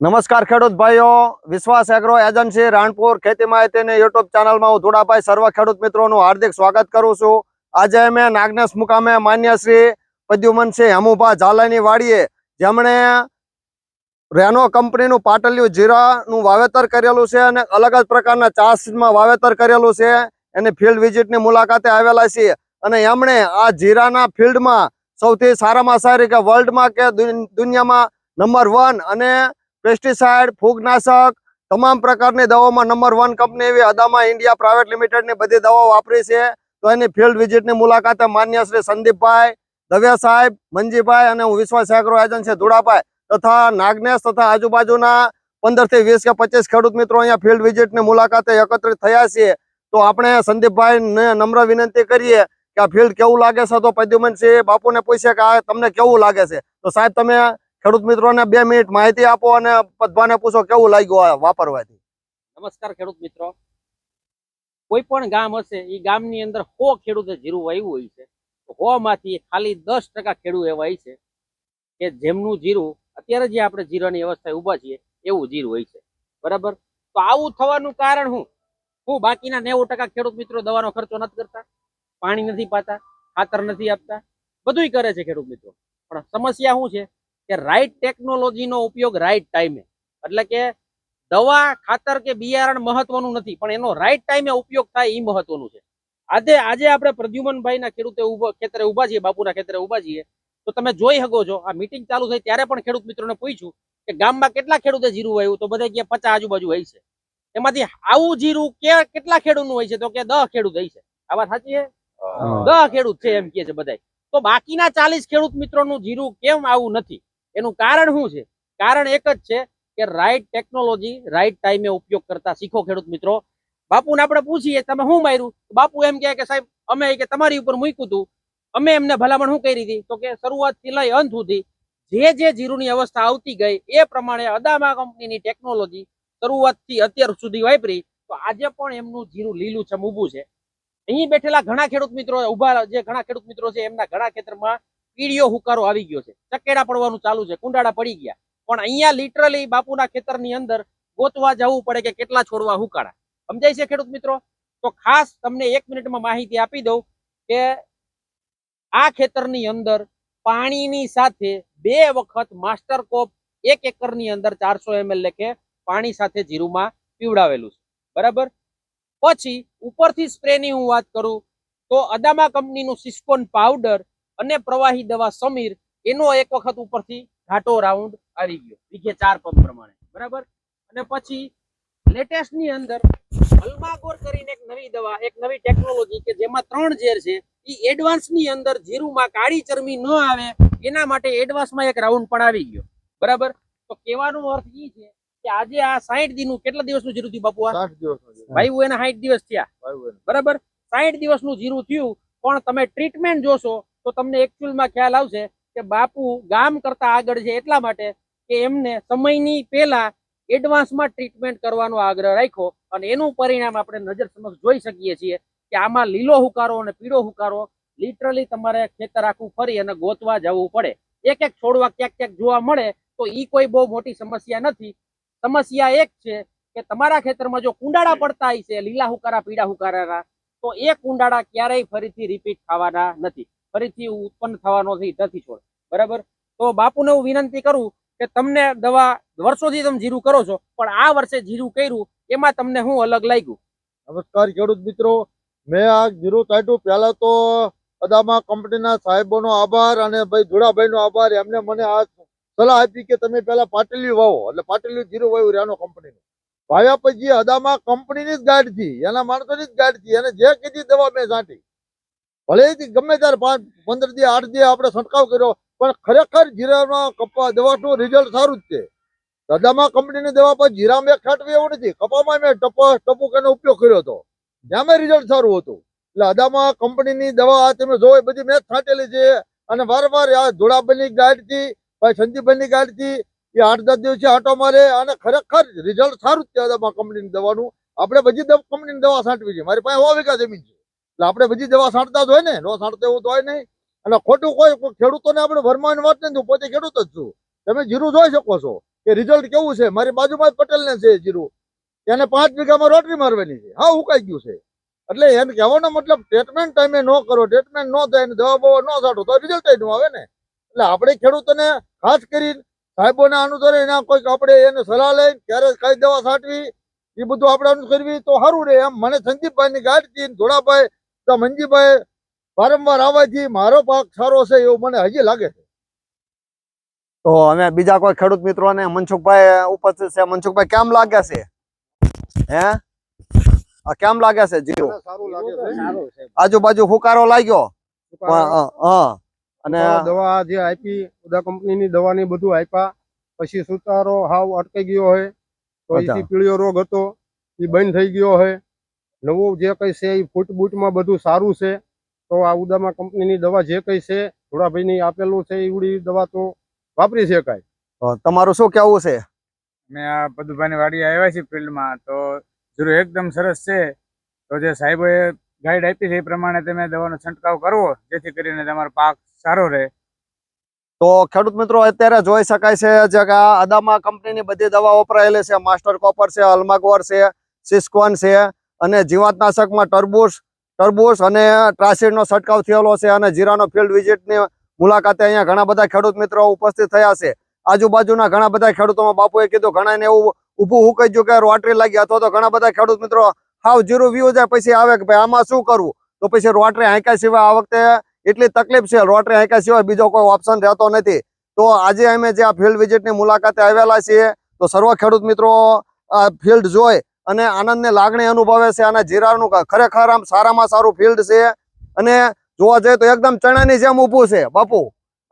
નમસ્કાર ખેડૂત ભાઈઓ, વિશ્વાસ એગ્રો એજન્સી રાણપુર ખેતી માહિતીની યુટ્યુબ ચેનલમાં હું ધોડાભાઈ સર્વ ખેડૂત મિત્રોનું હાર્દિક સ્વાગત કરું છું. આજે અમે નાગનેશ મુકામે માન્ય શ્રી પદ્યુમનસિંહ હેમુભા ઝાલાની વાડીએ જેમણે રેનો કંપનીનું પાટલિયું જીરાનું વાવેતર કરેલું છે અને અલગ જ પ્રકારના ચાસમાં વાવેતર કરેલું છે. એની ફિલ્ડ વિઝિટની મુલાકાતે આવેલા છીએ અને એમણે આ જીરાના ફિલ્ડમાં સૌથી સારામાં સારી કે વર્લ્ડમાં કે દુન- દુનિયામાં નંબર વન અને પેસ્ટિસાઇડ ફૂગનાશક, તમામ પ્રકારની દવાઓમાં નંબર વન કંપની એવી અદામા ઇન્ડિયા પ્રાઇવેટ લિમિટેડની બધી દવાઓ વાપરી છે. તો એની ફિલ્ડ વિઝિટની મુલાકાતે માન્ય શ્રી સંદીપભાઈ, દવ્યા સાહેબ, મંજીભાઈ અને હું વિશ્વાસ એગ્રો એજન્સી ધુડાભાઈ તથા નાગનેશ તથા આજુબાજુના પંદરથી વીસ કે પચીસ ખેડૂત મિત્રો અહીંયા ફિલ્ડ વિઝિટની મુલાકાતે એકત્રિત થયા છીએ. તો આપણે સંદીપભાઈને નમ્ર વિનંતી કરીએ કે આ ફિલ્ડ કેવું લાગે છે તો પ્રદ્યુમનસિંહ બાપુને પૂછે કે આ તમને કેવું લાગે છે? તો સાહેબ તમે ખેડૂત મિત્રોને બે મિનિટ માહિતી આપો અને પદભાને પૂછો કેવું લાગ્યું વાપરવાથી. નમસ્કાર ખેડૂત મિત્રો. કોઈ પણ ગામ હશે એ ગામની અંદર સો ખેડૂતે જીરું વાવ્યું હોય છે. હો માંથી ખાલી દસ ટકા ખેડૂત એવા છે કે જેમનું જીરું, અત્યારે જે આપણે જીરાની અવસ્થાએ ઊભા છીએ, એવું જીરું હોય છે. બરાબર? તો આવું થવાનું કારણ શું? હું બાકીના નેવું ટકા ખેડૂત મિત્રો દવાનો ખર્ચો નથી કરતા? પાણી નથી પાતા, ખાતર નથી આપતા? બધુંય કરે છે ખેડૂત મિત્રો. પણ સમસ્યા શું છે? કે રાઈટ ટેકનોલોજીનો ઉપયોગ રાઈટ ટાઈમે એટલે કે દવા ખાતર કે બિયારણ મહત્વનું નથી પણ એનો રાઈટ ટાઈમે ઉપયોગ થાય એ મહત્વનું છે. આજે આજે આપણે પ્રદ્યુમનભાઈના ખેડૂતે ઊભા ખેતરે ઊભા છીએ બાપુના ખેતરે ઊભા છીએ તો તમે જોઈ શકો છો આ મિટિંગ ચાલુ થઈ ત્યારે પણ ખેડૂત મિત્રોને પૂછ્યું કે ગામમાં કેટલા ખેડૂતે જીરું વાયું તો બધા કે પચાસ આજુબાજુ હોય છે. એમાંથી આવું જીરું કે કેટલા ખેડૂતનું હોય છે? તો કે દહ ખેડૂત હોય છે. આ વાત સાચી છે? દહ ખેડૂત છે એમ કે છે બધા તો બાકીના ચાલીસ ખેડૂત મિત્રોનું જીરું કેમ આવું નથી? એનું કારણ શું છે? કારણ એક જ છે કે રાઈટ ટેકનોલોજી રાઈટ ટાઈમે ઉપયોગ કરતા શીખો ખેડૂત મિત્રો. બાપુને આપણે પૂછીએ, તમે શું માર્યું? બાપુ એમ કહે કે, સાહેબ, અમે કે તમારી ઉપર મૂક્યું હતું અમે એમને ભલામણ શું કરી હતી તો કે, શરૂઆતથી લઈ અંત સુધી જે જે જીરુની અવસ્થા આવતી ગઈ, એ પ્રમાણે અદામા કંપનીની ટેકનોલોજી શરૂઆતથી અત્યાર સુધી વાપરી. તો આજે પણ એમનું જીરું લીલું છે ઊભું છે. અહીં બેઠેલા ઘણા ખેડૂત મિત્રો ઊભા જે ઘણા ખેડૂત મિત્રો છે, એમના ઘણા ખેતરમાં કીડીઓ હુકારો આવી ગયો છે. ચકેડા પડવાનું ચાલુ છે. કુંડાળા પડી ગયા. પણ અહીંયા લિટરલી બાપુના ખેતરની અંદર ગોતવા જવું પડે કે કેટલા છોડવા હુકાળા. સમજાય છે ખેડૂત મિત્રો? તો ખાસ તમને એક મિનિટમાં માહિતી આપી દઉં કે આ ખેતરની અંદર પાણીની સાથે બે વખત માસ્ટર કોપ એક એકરની અંદર ચારસો એમએલ લેખે પાણી સાથે જીરુમાં પીવડાવેલું છે. બરાબર? પછી ઉપરથી સ્પ્રેની હું વાત કરું તો અદામા કંપનીનું સિસ્કોન પાવડર અને પ્રવાહી દવા સમીર એનો એક વખત ઉપરથી ઘાટો રાઉન્ડ આવી ગયો. વીઘે ચાર પંપ પ્રમાણે. બરાબર? અને પછી લેટેસ્ટની અંદર અલ્માગોર કરીને એક નવી દવા એક નવી ટેકનોલોજી કે જેમાં ત્રણ ઝેર છે એ એડવાન્સની અંદર જીરુમાં કાળી ચરમી ન આવે એના માટે એડવાન્સમાં એક રાઉન્ડ પણ આવી ગયો. બરાબર? તો કહેવાનો અર્થ એ છે કે આજે આ સાઠ દિનનું કેટલા દિવસનું જીરું થયું બાપુ દિવસ ભાઈ એના સાઠ દિવસ થયા. બરાબર? સાઠ દિવસનું જીરું થયું પણ તમે ટ્રીટમેન્ટ જોશો તો તમને એકચ્યુઅલમાં ખ્યાલ આવશે કે બાપુ ગામ કરતા આગળ છે એટલા માટે કે એમને સમયની પહેલા એડવાન્સમાં ટ્રીટમેન્ટ કરવાનો આગ્રહ રાખ્યો અને એનું પરિણામ આપણે નજર સમક્ષ જોઈ શકીએ છીએ કે આમાં લીલો હુકારો અને પીળો હુકારો લિટરલી તમારે ખેતર આખું ફરી અને ગોતવા જવું પડે. એક એક છોડવા ક્યાંક ક્યાંક જોવા મળે તો એ કોઈ બહુ મોટી સમસ્યા નથી. સમસ્યા એક છે કે તમારા ખેતરમાં જો કુંડાળા પડતા છે લીલા હુકારા, પીળા હુકારા તો એ કુંડાળા ક્યારેય ફરીથી રિપીટ થવાના નથી. ફરીથી ઉત્પન્ન થવાનો નથી નથી છોડ. બરાબર? તો બાપુને હું વિનંતી કરું કે તમને દવા વર્ષોથી તમે જીરું કરો છો, પણ આ વર્ષે જીરું કર્યું, એમાં તમને હું અલગ લાગ્યું? નમસ્કાર ખેડૂત મિત્રો. મેં આ જીરું કાઢ્યું. પહેલા તો અદામા કંપનીના સાહેબોનો આભાર અને ભાઈ ધુડાભાઈનો આભાર. એમને મને આ સલાહ આપી કે તમે પહેલા પાટલી વાવો. એટલે પાટલી જીરું વાવ્યું રેનો કંપનીનું. ભાવ્યા પછી અદામા કંપનીની જ ગાઢથી એના માણસોની જ ગાઢથી એને જે કીધી દવા મેં છાંટી ભલે ગમે ત્યારે પાંચ, પંદર દી આઠ દી આપણે છંટકાવ કર્યો, પણ ખરેખર જીરામાં કપા દવાનું રિઝલ્ટ સારું જ છે. દાદામાં કંપનીની દવા પર જીરા મેં છાંટવી એવું નથી. કપામાં મેં ટપ ટપુક એનો ઉપયોગ કર્યો હતો. ત્યાંમાં રિઝલ્ટ સારું હતું. એટલે અદામા કંપનીની દવા તમે જોઈ બધી મેં છાંટેલી છે. અને વારંવાર આ ધોળાભાઈની ગાડીથી ભાઈ સંદીપભાઈની ગાડીથી એ આઠ, દસ દિવસે આટો મારે અને ખરેખર રિઝલ્ટ સારું જ છે અદામાં કંપનીની દવાનું. આપણે બધી કંપનીની દવા છાંટવી છે. મારી પાસે સો વીઘા જમીન છે. એટલે આપણે બધી દવા છાંટતા જ હોય ને, નો છાંટતા એવું તો હોય નહીં. અને ખોટું કોઈ ખેડૂતોને આપણે ભરમાવાની વાત નથી પોતે ખેડૂત જ છું. તમે જીરું જોઈ શકો છો કે રિઝલ્ટ કેવું છે. મારી બાજુમાં જ પટેલ ને છે જીરું. એને પાંચ વીઘામાં રોટરી મારવાની છે. હા, ઉકાઈ ગયું છે. એટલે એને કહેવાનો મતલબ ટ્રીટમેન્ટ ટાઈમે ન કરો ટ્રીટમેન્ટ ન થાય ને દવા બવા ન છાંટો તો રિઝલ્ટ ન આવે ને. એટલે આપણે ખેડૂતોને ખાસ કરીને સાહેબોને અનુસરે, એના કોઈક આપણે એને સલાહ લઈને ક્યારે કઈ દવા છાંટવી એ બધું આપણે અનુસરવી તો સારું રહે. એમ મને સંદીપભાઈની ગાડી ધોળાભાઈ તો મંજીભાઈ વારંવાર આવવાથી મારો પાક સારો છે એવું મને હજી લાગે છે. તો અમે બીજા કોઈ ખેડૂત મિત્રોને મનસુખભાઈ ઉપસ્થિત છે. મનસુખભાઈ કેમ લાગે છે? હે? કેમ લાગે છે? જીરું. મને સારું લાગે છે. સારું છે. આજુબાજુ હુકારો લાગ્યો? હા અને દવા જે આપી ઉદા કંપનીની દવાની બધું આપ્યા. પછી સુતારો હાવ અટકી ગયો હોય. તો. પીળિયો રોગ હતો. એ બંધ થઈ ગયો હોય. નવું જે કઈ છે એ ફૂટ બૂટમાં બધું સારું છે તો આ ઉદામા કંપનીની દવા જે કઈ છે ધોળાભાઈની આપેલું છે એવડી દવા તો વાપરી શકાય તમારું શું કેવું છે? મેં આ પદુભાઈની વાડી આવ્યા છે ફિલ્ડમાં તો જરૂર એકદમ સરસ છે. તો જે સાહેબોએ ગાઈડ આપી છે એ પ્રમાણે તમે દવાનો છંટકાવ કરવો જેથી કરીને તમારો પાક સારો રહે. તો ખેડૂત મિત્રો અત્યારે જોઈ શકાય છે જે કે આ અદામા કંપનીની બધી દવા વપરાયેલી છે. માસ્ટર કોપર છે અલ્માગોર છે સિસ્કોન છે અને જીવાતનાશકમાં ટરબૂચ ટરબૂચ અને ટ્રાસીડનો છંટકાવ થયેલો છે અને જીરાનો ફિલ્ડ વિઝિટની મુલાકાતે અહીંયા ઘણા બધા ખેડૂત મિત્રો ઉપસ્થિત થયા છે. આજુબાજુના ઘણા બધા ખેડૂતોમાં બાપુએ કીધું ઘણાને એવું ઊભું હું કહી કે રોટરી લાગી, અથવા તો ઘણા બધા ખેડૂત મિત્રો હાવ જીરું વ્યૂ જાય પછી આવે કે ભાઈ આમાં શું કરવું? તો પછી રોટરી હાંક્યા સિવાય આ વખતે એટલી તકલીફ છે, રોટરી હાંક્યા સિવાય બીજો કોઈ ઓપ્શન રહેતો નથી. તો આજે અમે જે આ ફિલ્ડ વિઝિટની મુલાકાતે આવેલા છીએ, તો સર્વ ખેડૂત મિત્રો આ ફિલ્ડ જોઈ અને આનંદની લાગણી અનુભવે છે અને જીરાનું ખરેખર આમ સારામાં સારું ફિલ્ડ છે. અને જોવા જઈએ તો એકદમ ચણાની જેમ ઊભું છે બાપુ.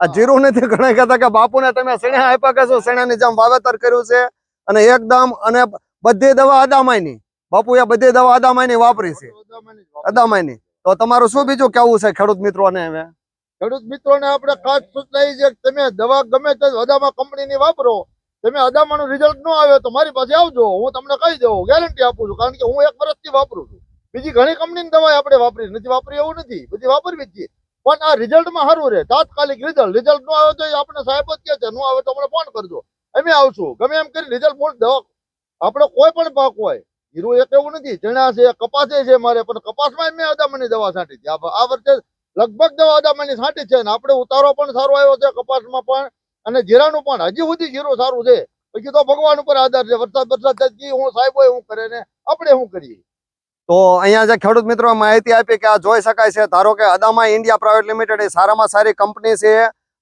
આ જીરું નથી ઘણા કહેતા કે બાપુને તમે શેણા આપ્યા કે શું? શેણાની જેમ વાવેતર કર્યું છે. અને એકદમ અને બધી દવા અદામાયની બાપુ એ બધી દવા અદામાયની વાપરી છે. અદામાયની તો તમારું શું બીજું કેવું છે ખેડૂત મિત્રોને હવે? ખેડૂત મિત્રોને આપણે ખાસ સૂચના છે કે તમે દવા ગમે તે અદામા કંપનીની વાપરો. તમે અદામાનું રિઝલ્ટ ન આવે તો મારી પાસે આવજો, હું તમને કહી દઉં ગેરંટી આપું છું, કારણ કે હું એક વર્ષથી વાપરું છું. બીજી ઘણી કંપનીની દવા આપણે વાપરી, નથી વાપરી એવું નથી, બધી વાપરવી જ છીએ. પણ આ રિઝલ્ટમાં સારું રહે, તાત્કાલિક રિઝલ્ટ રિઝલ્ટ ન આવે તો આપણે સાહેબ જ કહે છે, ન આવે તો અમને ફોન કરજો. અમે આવશું, ગમે એમ કરી રિઝલ્ટ મૂળ દવા આપણે કોઈ પણ પાક હોય, હીરો એક એવું નથી ચણા છે, કપાસે છે મારે, પણ કપાસમાં મેં અદામાની દવા છાંટી હતી આ આ વર્ષે લગભગ દવા અદામાની છાંટી છે ને આપણે ઉતારો પણ સારો આવ્યો છે કપાસમાં પણ. અને જીરાનું પણ હજી સુધી જીરું સારું છે. પછી તો ભગવાન ઉપર આધાર છે. વરસાદ વરસાદ હું સાહેબ હોય, હું કરે ને આપણે શું કરીએ? તો અહીંયા જે ખેડૂત મિત્રો માહિતી આપી કે આ જોઈ શકાય છે. ધારો કે અદામા ઇન્ડિયા પ્રાઇવેટ લિમિટેડ એ સારામાં સારી કંપની છે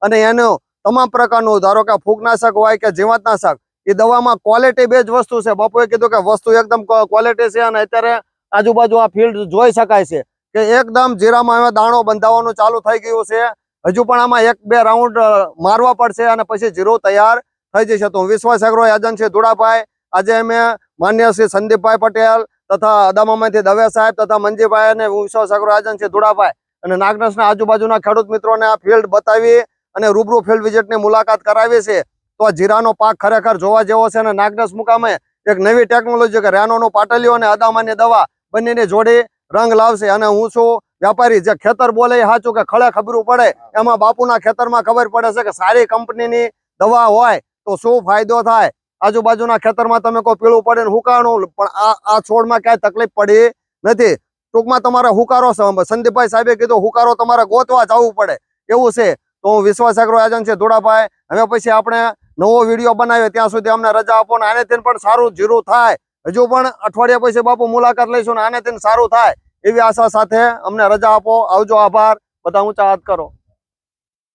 અને એનું તમામ પ્રકારનું ધારો કે ફૂગનાશક હોય કે જીવાતનાશક, એ દવામાં ક્વોલિટી બેઝ વસ્તુ છે. બાપુએ કીધું કે વસ્તુ એકદમ ક્વોલિટી છે અને અત્યારે આજુબાજુ આ ફિલ્ડ જોઈ શકાય છે કે એકદમ જીરામાં દાણો બંધાવવાનું ચાલુ થઈ ગયું છે. હજુ પણ આમાં એક બે રાઉન્ડ મારવા પડશે અને પછી જીરો તૈયાર થઈ જશે. તો વિશ્વાસ એગ્રો એજન્સી ધોળાભાઈ. આજે અમે માન્ય શ્રી સંદીપભાઈ પટેલ તથા અદામામાંથી દવે સાહેબ તથા મંજીભાઈ અને વિશ્વાસ એગ્રો એજન્સી ધોળાભાઈ. અને નાગનસના આજુબાજુના ખેડૂત મિત્રોને આ ફિલ્ડ બતાવી અને રૂબરૂ ફિલ્ડ વિઝિટની મુલાકાત કરાવી છે. તો આ જીરાનો પાક ખરેખર જોવા જેવો છે અને નાગનસ મુકામે એક નવી ટેકનોલોજી કે રેનોનું પાટલીઓ અને અદામાની દવા બંનેની જોડી રંગ લાવશે અને હું છું વ્યાપારી. જે ખેતર બોલે સાચું કે ખળે ખબરું પડે? એમાં બાપુના ખેતરમાં ખબર પડે છે કે સારી કંપનીની દવા હોય તો શું ફાયદો થાય? આજુબાજુના ખેતરમાં તમે કોઈ પીળું પડે ને હુકાણું, પણ આ આ છોડમાં ક્યાંય તકલીફ પડી નથી. ટૂંકમાં તમારે હુકારો સંદીપભાઈ સાહેબે કીધું, હુકારો તમારે ગોતવા જવું પડે. એવું છે. તો હું વિશ્વાસ એગ્રો એજન્સી ધોળાભાઈ. હવે પછી આપણે નવો વીડિયો બનાવીએ. ત્યાં સુધી અમને રજા આપો ને આનેથી પણ સારું જીરું થાય. હજુ પણ અઠવાડિયા પછી બાપુ મુલાકાત લઈશું ને તેને સારું થાય એવી આશા સાથે અમને રજા આપો. આવજો, આભાર. બધા ઊંચા હાથ કરો.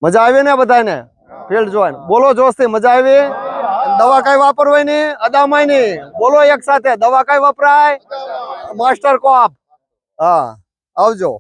મજા આવી ને બધાને? ફિલ્ડ જોઈને બોલો જોશથી, મજા આવી? દવા કઈ વાપરવાયની અદામાય નહીં? બોલો એક સાથે. દવા કઈ વપરાય? માસ્ટર કોપ હા, આવજો.